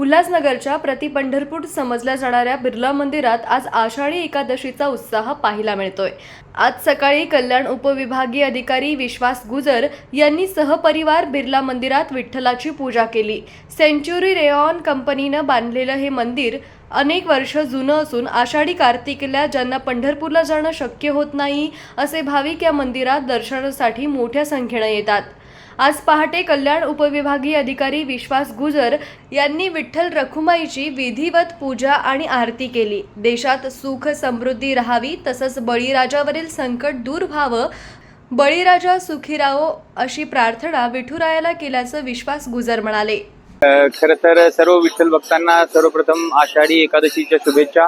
उल्हासनगरच्या प्रति पंढरपूर समजल्या जाणाऱ्या बिर्ला मंदिरात आज आषाढी एकादशीचा उत्साह पाहायला मिळतोय. आज सकाळी कल्याण उपविभागीय अधिकारी विश्वास गुजर यांनी सहपरिवार बिर्ला मंदिरात विठ्ठलाची पूजा केली. सेंच्युरी रेऑन कंपनीनं बांधलेलं हे मंदिर अनेक वर्ष जुनं असून आषाढी कार्तिकला ज्यांना पंढरपूरला जाणं शक्य होत नाही असे भाविक या मंदिरात दर्शनासाठी मोठ्या संख्येनं येतात. आज पहाटे कल्याण उपविभागीय अधिकारी विश्वास गुजर यांनी विठ्ठल रखुमाईची विधिवत पूजा आणि आरती केली. देशात सुख समृद्धी राहावी तसंच बळीराजावरील संकट दूर व्हावं बळीराजा सुखी राहो अशी प्रार्थना विठुरायाला केल्याचं विश्वास गुजर म्हणाले. खरं तर सर्व विठ्ठल भक्तांना सर्वप्रथम आषाढी एकादशीच्या शुभेच्छा.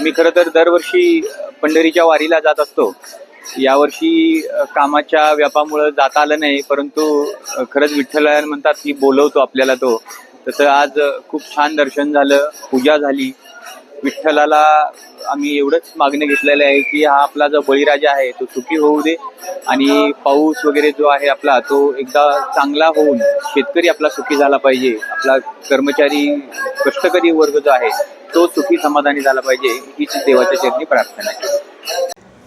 मी खरं तर दरवर्षी पंढरीच्या वारीला जात असतो. यावर्षी कामाच्या व्यापामुळं जाता आलं नाही परंतु खरंच विठ्ठलायन म्हणतात की बोलवतो आपल्याला तो. तसं आज खूप छान दर्शन झालं पूजा झाली. विठ्ठलाला आम्ही एवढंच मागणी घेतलेलं आहे की हा आपला जो बळीराजा आहे तो सुखी होऊ दे आणि पाऊस वगैरे जो आहे आपला तो एकदा चांगला होऊन शेतकरी आपला सुखी झाला पाहिजे. आपला कर्मचारी कष्टकरी वर्ग जो आहे तो सुखी समाधानी झाला पाहिजे हीच देवाच्या चरणी प्रार्थना आहे.